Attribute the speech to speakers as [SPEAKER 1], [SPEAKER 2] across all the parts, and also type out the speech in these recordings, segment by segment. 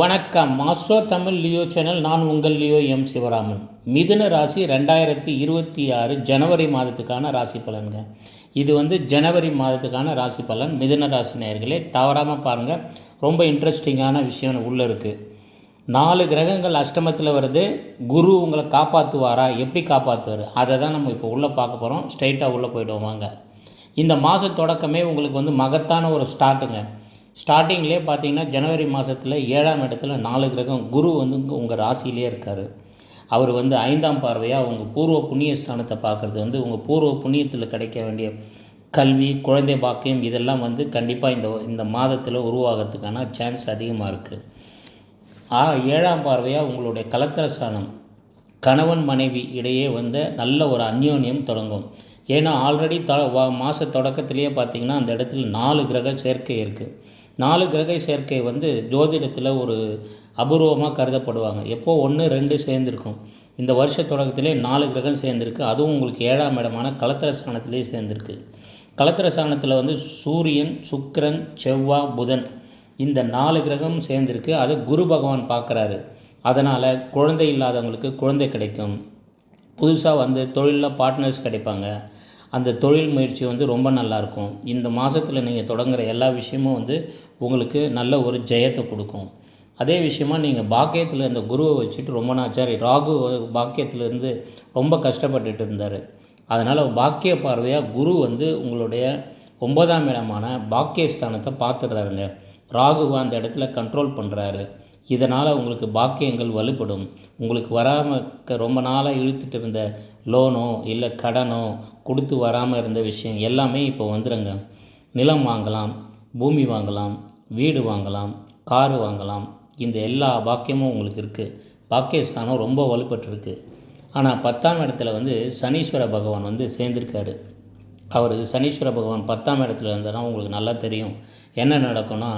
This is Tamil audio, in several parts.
[SPEAKER 1] வணக்கம். மாஸ்டோ தமிழ் லியோ சேனல். நான் உங்கள் லியோ எம். சிவராமன். மிதுன ராசி ரெண்டாயிரத்தி இருபத்தி ஆறு ஜனவரி மாதத்துக்கான ராசி பலன்கள் இது வந்து ஜனவரி மாதத்துக்கான ராசி பலன். மிதுன ராசி நேயர்களே தவறாமல் பாருங்கள் ரொம்ப இன்ட்ரெஸ்டிங்கான விஷயம் உள்ளே இருக்குது நாலு கிரகங்கள் அஷ்டமத்தில் வருது. குரு உங்களை காப்பாற்றுவாரா எப்படி காப்பாற்றுவார் அதை தான் நம்ம இப்போ உள்ளே பார்க்க போகிறோம் ஸ்ட்ரைட்டாக உள்ளே போயிடுவோம். வாங்க. இந்த மாத தொடக்கமே உங்களுக்கு வந்து மகத்தான ஒரு ஸ்டார்ட்டுங்க ஸ்டார்டிங்லேயே பார்த்தீங்கன்னா ஜனவரி மாதத்தில் ஏழாம் இடத்துல நாலு கிரகம் குரு வந்து உங்கள் ராசியிலே இருக்கார். அவர் வந்து ஐந்தாம் பார்வையாக உங்கள் பூர்வ புண்ணிய ஸ்தானத்தை பார்க்குறது வந்து உங்கள் பூர்வ புண்ணியத்தில் கிடைக்க வேண்டிய கல்வி குழந்தை பாக்கியம் இதெல்லாம் வந்து கண்டிப்பாக இந்த இந்த மாதத்தில் உருவாகிறதுக்கான சான்ஸ் அதிகமாக இருக்குது ஆ ஏழாம் பார்வையாக உங்களுடைய கலத்திர ஸ்தானம். கணவன் மனைவி இடையே வந்து நல்ல ஒரு அந்யோன்யம் தொடங்கும். ஏன்னா ஆல்ரெடி த மாத தொடக்கத்திலேயே பார்த்தீங்கன்னா அந்த இடத்துல நாலு கிரக சேர்க்கை இருக்குது நாலு கிரக சேர்க்கை வந்து ஜோதிடத்தில் ஒரு அபூர்வமாக கருதப்படுவாங்க. எப்போ ஒன்று ரெண்டு சேர்ந்துருக்கும். இந்த வருஷ தொடக்கத்திலே நாலு கிரகம் சேர்ந்துருக்கு. அதுவும் உங்களுக்கு ஏழாம் இடமான கலத்திர ஸ்தானத்திலே சேர்ந்துருக்கு. கலத்திர ஸ்தானத்தில் வந்து சூரியன் சுக்கிரன் செவ்வாய் புதன் இந்த நாலு கிரகம் சேர்ந்துருக்கு. அது குரு பகவான் பார்க்குறாரு. அதனால் குழந்தை இல்லாதவங்களுக்கு குழந்தை கிடைக்கும். புதுசாக வந்து தொழிலில் பார்ட்னர்ஸ் கிடைப்பாங்க. அந்த தொழில் முயற்சி வந்து ரொம்ப நல்லாயிருக்கும். இந்த மாதத்தில் நீங்கள் தொடங்குகிற எல்லா விஷயமும் வந்து உங்களுக்கு நல்ல ஒரு ஜெயத்தை கொடுக்கும். அதே விஷயமா நீங்கள் பாக்கியத்தில் இந்த குருவை வச்சுட்டு ரொம்ப நாச்சாரி ராகு பாக்கியத்திலேருந்து ரொம்ப கஷ்டப்பட்டுட்டு இருந்தார். அதனால் பாக்கிய பார்வையாக குரு வந்து உங்களுடைய ஒன்பதாம் இடமான பாக்கியஸ்தானத்தை பார்த்துடுறாருங்க ராகுவை அந்த இடத்துல கண்ட்ரோல் பண்ணுறாரு இதனால் உங்களுக்கு பாக்கியங்கள் வலுப்படும். உங்களுக்கு வராமல் ரொம்ப நாளாக இழுத்துட்டு இருந்த லோனோ இல்லை கடனோ கொடுத்து வராமல் இருந்த விஷயம் எல்லாமே இப்போ வந்துடுங்க நிலம் வாங்கலாம் பூமி வாங்கலாம் வீடு வாங்கலாம் காரு வாங்கலாம். இந்த எல்லா பாக்கியமும் உங்களுக்கு இருக்குது பாக்கியஸ்தானம் ரொம்ப வலுப்பட்டுருக்கு. ஆனால் பத்தாம் இடத்துல வந்து சனீஸ்வர பகவான் வந்து சேர்ந்திருக்காரு. அவர் சனீஸ்வர பகவான் பத்தாம் இடத்துல இருந்ததுனா உங்களுக்கு நல்லா தெரியும். என்ன நடக்கும்னா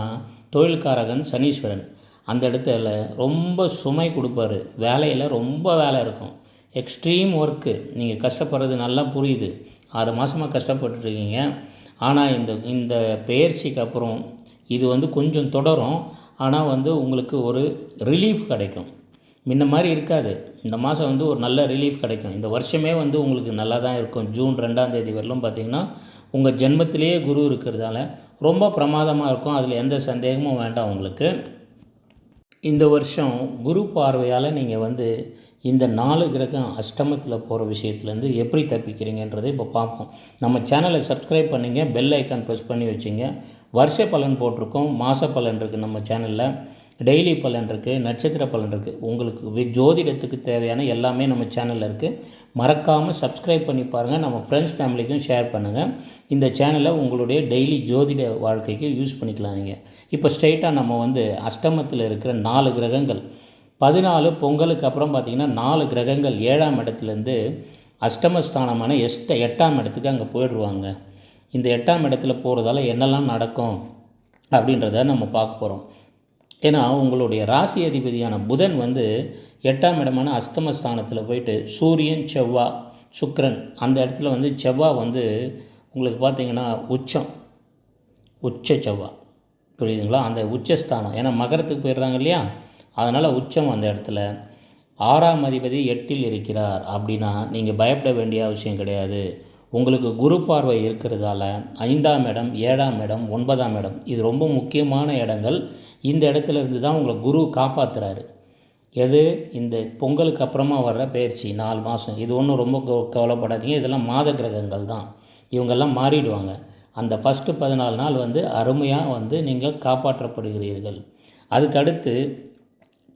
[SPEAKER 1] தொழில்காரகன் சனீஸ்வரன். அந்த இடத்துல ரொம்ப சுமை கொடுப்பாரு. வேலையில் ரொம்ப வேலை இருக்கும். எக்ஸ்ட்ரீம் ஒர்க்கு நீங்கள் கஷ்டப்படுறது நல்லா புரியுது. ஆறு மாதமாக கஷ்டப்பட்டுருக்கீங்க ஆனால் இந்த இந்த பெயர்ச்சிக்கு அப்புறம் இது வந்து கொஞ்சம் தொடரும். ஆனால் வந்து உங்களுக்கு ஒரு ரிலீஃப் கிடைக்கும். முன்ன மாதிரி இருக்காது. இந்த மாதம் வந்து ஒரு நல்ல ரிலீஃப் கிடைக்கும். இந்த வருஷமே வந்து உங்களுக்கு நல்லா தான் இருக்கும். ஜூன் ரெண்டாம் தேதி வரலும் பார்த்திங்கன்னா உங்கள் ஜென்மத்திலேயே குரு இருக்கிறதால ரொம்ப பிரமாதமாக இருக்கும். அதில் எந்த சந்தேகமும் வேண்டாம் உங்களுக்கு. இந்த வருஷம் குரு பார்வையால் நீங்கள் வந்து இந்த நாலு கிரகம் அஷ்டமத்தில் போகிற விஷயத்துலேருந்து எப்படி தப்பிக்கிறீங்கன்றதை இப்போ பார்ப்போம். நம்ம சேனலை சப்ஸ்கிரைப் பண்ணிங்க பெல் ஐக்கான் ப்ரெஸ் பண்ணி வச்சுங்க. வருஷ பலன் போட்டிருக்கோம் மாத பலன் இருக்குது நம்ம சேனலில் டெய்லி பலன் இருக்குது நட்சத்திர பலன் இருக்குது உங்களுக்கு ஜோதிடத்துக்கு தேவையான எல்லாமே நம்ம சேனலில் இருக்குது மறக்காமல் சப்ஸ்கிரைப் பண்ணி பாருங்கள் நம்ம ஃப்ரெண்ட்ஸ் ஃபேமிலிக்கும் ஷேர் பண்ணுங்கள் இந்த சேனலை உங்களுடைய டெய்லி ஜோதிட வாழ்க்கைக்கு யூஸ் பண்ணிக்கலாம் நீங்கள் இப்போ ஸ்ட்ரெயிட்டாக நம்ம வந்து அஷ்டமத்தில் இருக்கிற நாலு கிரகங்கள். பதினாலு பொங்கலுக்கு அப்புறம் பார்த்திங்கன்னா நாலு கிரகங்கள் ஏழாம் இடத்துலேருந்து அஷ்டமஸ்தானமான எஷ்ட எட்டாம் இடத்துக்கு அங்கே போயிடுவாங்க. இந்த எட்டாம் இடத்துல போகிறதால என்னெல்லாம் நடக்கும் அப்படின்றத நம்ம பார்க்க போகிறோம் ஏன்னா உங்களுடைய ராசி அதிபதியான புதன் வந்து எட்டாம் இடமான அஸ்தமஸ்தானத்தில் போயிட்டு சூரியன் செவ்வா சுக்ரன் அந்த இடத்துல வந்து செவ்வாய் வந்து உங்களுக்கு பார்த்தீங்கன்னா உச்சம். உச்ச செவ்வா. புரியுதுங்களா? அந்த உச்சஸ்தானம். ஏன்னா மகரத்துக்கு போயிடுறாங்க இல்லையா? அதனால் உச்சம் அந்த இடத்துல. ஆறாம் அதிபதி எட்டில் இருக்கிறார். அப்படின்னா நீங்கள் பயப்பட வேண்டிய அவசியம் கிடையாது. உங்களுக்கு குரு பார்வை இருக்கிறதால ஐந்தாம் இடம் ஏழாம் இடம் ஒன்பதாம் இடம் இது ரொம்ப முக்கியமான இடங்கள். இந்த இடத்துல இருந்து தான் உங்களை குரு காப்பாற்றுறாரு எது? இந்த பொங்கலுக்கு அப்புறமா வர்ற பயிற்சி நாலு மாதம் இது ஒன்றும் ரொம்ப கவலைப்படாதீங்க. இதெல்லாம் மாத கிரகங்கள் தான். இவங்கெல்லாம் மாறிடுவாங்க. அந்த ஃபஸ்ட்டு பதினாலு நாள் வந்து அருமையாக வந்து நீங்கள் காப்பாற்றப்படுகிறீர்கள். அதுக்கடுத்து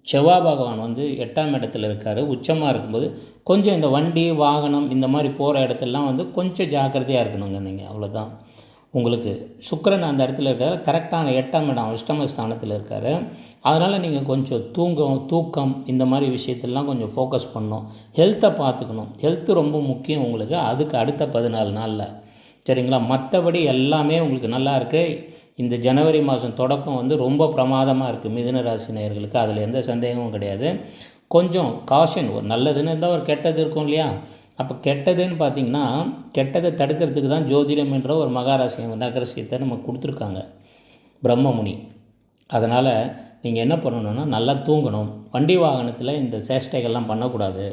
[SPEAKER 1] செவ்வாய் பகவான் வந்து எட்டாம் இடத்துல இருக்கார் உச்சமாக இருக்கும்போது கொஞ்சம் இந்த வண்டி வாகனம் இந்த மாதிரி போகிற இடத்துலலாம் வந்து கொஞ்சம் ஜாக்கிரதையாக இருக்கணுங்க நீங்கள் அவ்வளோதான் உங்களுக்கு சுக்கரன் அந்த இடத்துல இருக்கார் கரெக்டான எட்டாம் இடம் அஷ்டம ஸ்தானத்தில் இருக்கார். அதனால் நீங்கள் கொஞ்சம் தூங்கம் தூக்கம் இந்த மாதிரி விஷயத்தெல்லாம் கொஞ்சம் ஃபோக்கஸ் பண்ணணும். ஹெல்த்தை பார்த்துக்கணும். ஹெல்த்து ரொம்ப முக்கியம் உங்களுக்கு அதுக்கு அடுத்த பதினாலு நாளில். சரிங்களா? மற்றபடி எல்லாமே உங்களுக்கு நல்லா இருக்குது இந்த ஜனவரி மாதம் தொடக்கம் வந்து ரொம்ப பிரமாதமாக இருக்குது மிதுன ராசி நேயர்களுக்கு அதில் எந்த சந்தேகமும் கிடையாது. கொஞ்சம் காஷன் ஒரு நல்லதுன்னு இருந்தால் ஒரு கெட்டது இருக்கும் இல்லையா? அப்போ கெட்டதுன்னு பார்த்தீங்கன்னா கெட்டதை தடுக்கிறதுக்கு தான் ஜோதிடம் என்ற ஒரு மகாராசியம் நகரசியத்தை நம்ம கொடுத்துருக்காங்க. பிரம்மமுனி. அதனால் நீங்கள் என்ன பண்ணணுன்னா நல்லா தூங்கணும். வண்டி வாகனத்தில் இந்த சேஷ்டைகள்லாம் பண்ணக்கூடாது.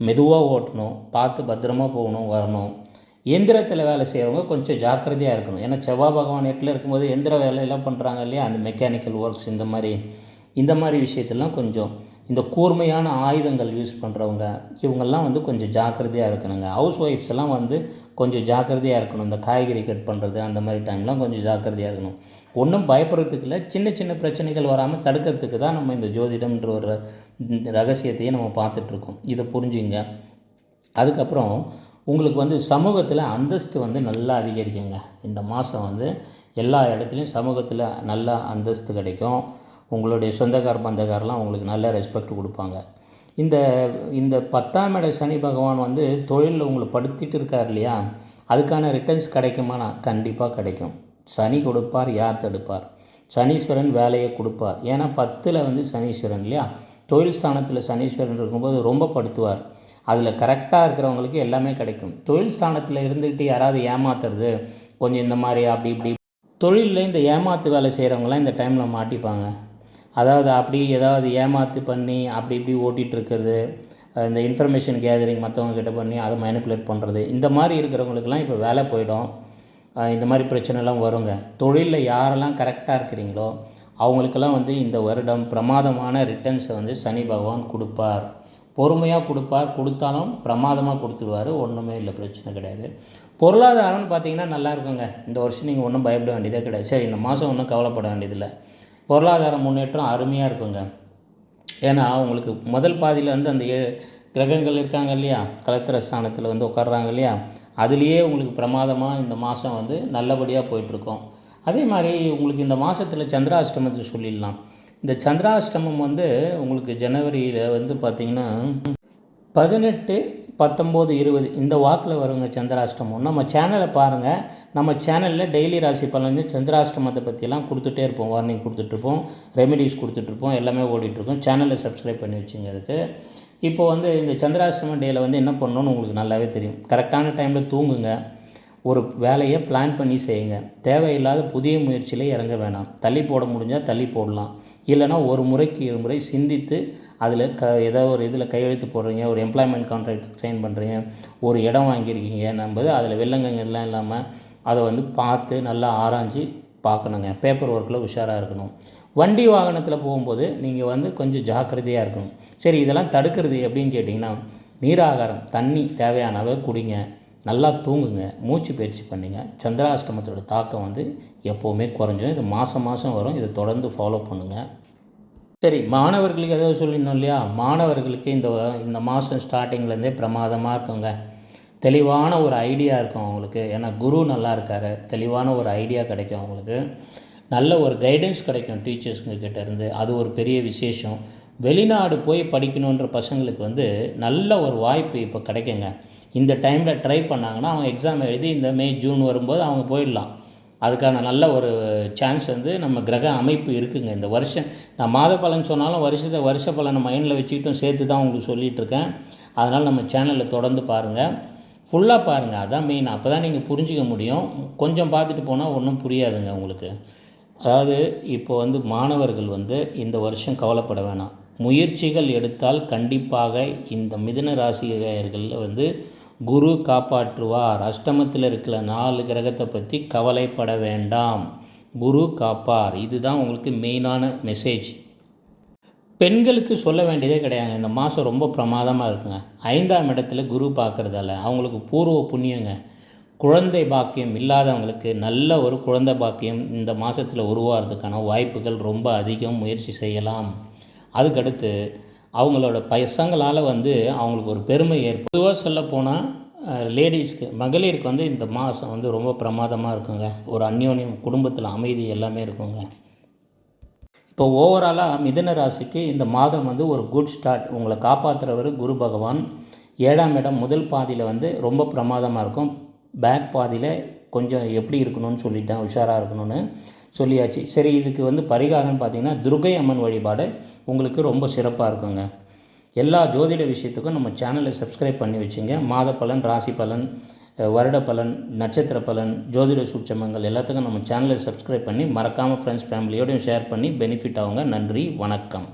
[SPEAKER 1] மெதுவாக ஓட்டணும். பார்த்து பத்திரமா போகணும் வரணும். எந்திரத்தில் வேலை செய்கிறவங்க கொஞ்சம் ஜாக்கிரதையாக இருக்கணும். ஏன்னா செவ்வாய் பகவான் எட்டில் இருக்கும்போது எந்திர வேலையெல்லாம் பண்ணுறாங்க இல்லையா? அந்த மெக்கானிக்கல் ஒர்க்ஸ் இந்த மாதிரி இந்த மாதிரி விஷயத்தெல்லாம் கொஞ்சம் இந்த கூர்மையான ஆயுதங்கள் யூஸ் பண்ணுறவங்க இவங்கெல்லாம் வந்து கொஞ்சம் ஜாக்கிரதையாக இருக்கணுங்க. ஹவுஸ் ஒய்ஃப்ஸ் எல்லாம் வந்து கொஞ்சம் ஜாக்கிரதையாக இருக்கணும். இந்த காய்கறி கட் பண்ணுறது அந்த மாதிரி டைம்லாம் கொஞ்சம் ஜாக்கிரதையாக இருக்கணும். ஒன்றும் பயப்படுறதுக்கு இல்லை. சின்ன சின்ன பிரச்சனைகள் வராமல் தடுக்கிறதுக்கு தான் நம்ம இந்த ஜோதிடம்ன்ற ஒரு ரகசியத்தையே நம்ம பார்த்துட்ருக்கோம் இதை புரிஞ்சுங்க. அதுக்கப்புறம் உங்களுக்கு வந்து சமூகத்தில் அந்தஸ்து வந்து நல்லா அதிகரிக்குங்க. இந்த மாதம் வந்து எல்லா இடத்துலையும் சமூகத்தில் நல்ல அந்தஸ்து கிடைக்கும். உங்களுடைய சொந்தக்கார பந்தக்காரெலாம் உங்களுக்கு நல்ல ரெஸ்பெக்ட் கொடுப்பாங்க. இந்த இந்த பத்தாம் இட சனி பகவான் வந்து தொழிலில் உங்களை படுத்திட்டு இருக்கார் இல்லையா? அதுக்கான ரிட்டர்ன்ஸ் கிடைக்குமானா கண்டிப்பாக கிடைக்கும். சனி கொடுப்பார் யார் தடுப்பார்? சனீஸ்வரன் வேலையை கொடுப்பார். ஏன்னா பத்தில் வந்து சனீஸ்வரன் இல்லையா? தொழில் ஸ்தானத்தில் சனீஸ்வரன் இருக்கும்போது ரொம்ப படுத்துவார். அதில் கரெக்டாக இருக்கிறவங்களுக்கு எல்லாமே கிடைக்கும். தொழில் ஸ்தானத்தில் இருந்துக்கிட்டு யாராவது ஏமாத்துறது கொஞ்சம் இந்த மாதிரி அப்படி இப்படி. தொழிலில் இந்த ஏமாத்து வேலை செய்கிறவங்களாம் இந்த டைமில் மாட்டிப்பாங்க. அதாவது அப்படி ஏதாவது ஏமாத்து பண்ணி அப்படி இப்படி ஓட்டிகிட்டு இருக்கிறது இந்த இன்ஃபர்மேஷன் கேதரிங் மற்றவங்க கிட்ட பண்ணி அதை மேனிப்புலேட் பண்ணுறது இந்த மாதிரி இருக்கிறவங்களுக்கெல்லாம் இப்போ வேலை போயிடும். இந்த மாதிரி பிரச்சனைலாம் வருங்க. தொழிலில் யாரெல்லாம் கரெக்டாக இருக்கிறீங்களோ அவங்களுக்கெல்லாம் வந்து இந்த வருடம் பிரமாதமான ரிட்டர்ன்ஸை வந்து சனி பகவான் கொடுப்பார். பொறுமையாக கொடுப்பார் கொடுத்தாலும் பிரமாதமாக கொடுத்துடுவார் ஒன்றுமே இல்லை பிரச்சனை கிடையாது. பொருளாதாரம்னு பார்த்தீங்கன்னா நல்லா இருக்குங்க. இந்த வருஷம் நீங்கள் ஒன்றும் பயப்பட வேண்டியதே கிடையாது. சரி இந்த மாதம் ஒன்றும் கவலைப்பட வேண்டியதில்லை. பொருளாதார முன்னேற்றம் அருமையாக இருக்குங்க. ஏன்னா உங்களுக்கு முதல் பாதியில் வந்து அந்த ஏழு கிரகங்கள் இருக்காங்க இல்லையா? கலத்திர ஸ்தானத்தில் வந்து உட்கார்றாங்க இல்லையா? அதுலேயே உங்களுக்கு பிரமாதமாக இந்த மாதம் வந்து நல்லபடியாக போயிட்டுருக்கோம் அதே மாதிரி உங்களுக்கு இந்த மாதத்தில் சந்திராஷ்டமத்தை சொல்லிடலாம். இந்த சந்திராஷ்டமம் வந்து உங்களுக்கு ஜனவரியில் வந்து பார்த்திங்கன்னா பதினெட்டு பத்தொம்போது இருபது இந்த வாக்கில் வருங்க சந்திராஷ்டமம். நம்ம சேனலை பாருங்கள் நம்ம சேனலில் டெய்லி ராசி பலன் சந்திராஷ்டமத்தை பற்றியெல்லாம் கொடுத்துட்டே இருப்போம். வார்னிங் கொடுத்துட்ருப்போம் ரெமெடிஸ் கொடுத்துட்ருப்போம் எல்லாமே ஓடிட்டுருக்கோம் சேனலை சப்ஸ்கிரைப் பண்ணி வச்சுங்க அதுக்கு. இப்போ வந்து இந்த சந்திராஷ்டம டேயில் வந்து என்ன பண்ணணும்னு உங்களுக்கு நல்லாவே தெரியும். கரெக்டான டைமில் தூங்குங்க. ஒரு வேலையை பிளான் பண்ணி செய்யுங்க. தேவையில்லாத புதிய முயற்சியில் இறங்க வேணாம். தள்ளி போட முடிஞ்சால் தள்ளி போடலாம். இல்லைனா ஒரு முறைக்கு இரு முறை சிந்தித்து அதில் க ஏதோ ஒரு இதில் கையெழுத்து போடுறீங்க ஒரு எம்ப்ளாய்மெண்ட் கான்ட்ராக்ட் சைன் பண்ணுறீங்க ஒரு இடம் வாங்கியிருக்கீங்க என்பது அதில் வெள்ளங்கங்கள்லாம் இல்லாமல் அதை வந்து பார்த்து நல்லா ஆராய்ஞ்சு பார்க்கணுங்க. பேப்பர் ஒர்க்கில் உஷாராக இருக்கணும். வண்டி வாகனத்தில் போகும்போது நீங்கள் வந்து கொஞ்சம் ஜாக்கிரதையாக இருக்கணும். சரி இதெல்லாம் தடுக்கிறது எப்படின்னு கேட்டிங்கன்னா நீராகாரம் தண்ணி தேவையான அளவு குடிங்க. நல்லா தூங்குங்க. மூச்சு பயிற்சி பண்ணுங்க. சந்திராஷ்டமத்தோட தாக்கம் வந்து எப்போவுமே குறைஞ்சிடும் இது மாதம் மாதம் வரும். இதை தொடர்ந்து ஃபாலோ பண்ணுங்கள் சரி மாணவர்களுக்கு ஏதாவது சொல்லிடணும் இல்லையா? மாணவர்களுக்கு இந்த இந்த மாதம் ஸ்டார்டிங்லேருந்தே பிரமாதமாக இருக்குங்க. தெளிவான ஒரு ஐடியா இருக்கும் அவங்களுக்கு. ஏன்னா குரு நல்லா இருக்கார். தெளிவான ஒரு ஐடியா கிடைக்கும் அவங்களுக்கு. நல்ல ஒரு கைடன்ஸ் கிடைக்கும் டீச்சர்ஸுங்க கிட்டேருந்து அது ஒரு பெரிய விசேஷம். வெளிநாடு போய் படிக்கணுன்ற பசங்களுக்கு வந்து நல்ல ஒரு வாய்ப்பு இப்போ கிடைக்குங்க. இந்த டைமில் ட்ரை பண்ணாங்கன்னா அவங்க எக்ஸாம் எழுதி இந்த மே ஜூன் வரும்போது அவங்க போயிடலாம். அதுக்கான நல்ல ஒரு சான்ஸ் வந்து நம்ம கிரக அமைப்பு இருக்குங்க. இந்த வருஷம் நான் மாத பலன் சொன்னாலும் வருஷத்தை வருஷ பலனை மைண்டில் வச்சுக்கிட்டும் சேர்த்து தான் உங்களுக்கு சொல்லிகிட்டு இருக்கேன் அதனால் நம்ம சேனலில் தொடர்ந்து பாருங்கள் ஃபுல்லாக பாருங்கள் அதான் மெயின் அப்போ தான் நீங்கள் புரிஞ்சிக்க முடியும். கொஞ்சம் பார்த்துட்டு போனால் ஒன்றும் புரியாதுங்க உங்களுக்கு. அதாவது இப்போ வந்து மாணவர்கள் வந்து இந்த வருஷம் கவலைப்பட வேணாம். முயற்சிகள் எடுத்தால் கண்டிப்பாக இந்த மிதுன ராசிகர்கள் வந்து குரு காப்பாற்றுவார். அஷ்டமத்தில் இருக்கிற நாலு கிரகத்தை பற்றி கவலைப்பட வேண்டாம். குரு காப்பார். இதுதான் உங்களுக்கு மெயினான மெசேஜ் பெண்களுக்கு சொல்ல வேண்டியதே கிடையாது இந்த மாதம் ரொம்ப பிரமாதமாக இருக்குங்க. ஐந்தாம் இடத்துல குரு பார்க்குறதால அவங்களுக்கு பூர்வ புண்ணியங்க. குழந்தை பாக்கியம் இல்லாதவங்களுக்கு நல்ல ஒரு குழந்தை பாக்கியம் இந்த மாதத்தில் உருவாகிறதுக்கான வாய்ப்புகள் ரொம்ப அதிகம். முயற்சி செய்யலாம். அதுக்கடுத்து அவங்களோட பசங்களால் வந்து அவங்களுக்கு ஒரு பெருமை ஏற்படும் பொதுவாக சொல்ல போனால் லேடிஸ்க்கு மகளிருக்கு வந்து இந்த மாதம் வந்து ரொம்ப பிரமாதமாக இருக்குங்க. ஒரு அந்யோன்யம் குடும்பத்தில் அமைதி எல்லாமே இருக்குங்க. இப்போ ஓவராலாக மிதன ராசிக்கு இந்த மாதம் வந்து ஒரு குட் ஸ்டார்ட் உங்களை காப்பாற்றுறவர் குரு பகவான். ஏழாம் இடம் முதல் பாதியில் வந்து ரொம்ப பிரமாதமாக இருக்கும். பேக் பாதியில் கொஞ்சம் எப்படி இருக்கணும்னு சொல்லிட்டேன் உஷாராக இருக்கணும்னு. சொல்லியாச்சு. சரி இதுக்கு வந்து பரிகாரம்னு பார்த்தீங்கன்னா துர்கை அம்மன் வழிபாடு உங்களுக்கு ரொம்ப சிறப்பாக இருக்குங்க. எல்லா ஜோதிட விஷயத்துக்கும் நம்ம சேனலை சப்ஸ்கிரைப் பண்ணி வச்சுங்க. மாத பலன் ராசி பலன் வருட பலன் நட்சத்திர பலன் ஜோதிட சூட்சமங்கள் எல்லாத்துக்கும் நம்ம சேனலை சப்ஸ்கிரைப் பண்ணி மறக்காமல் ஃப்ரெண்ட்ஸ் ஃபேமிலியோடையும் ஷேர் பண்ணி பெனிஃபிட் ஆகுங்க. நன்றி வணக்கம்.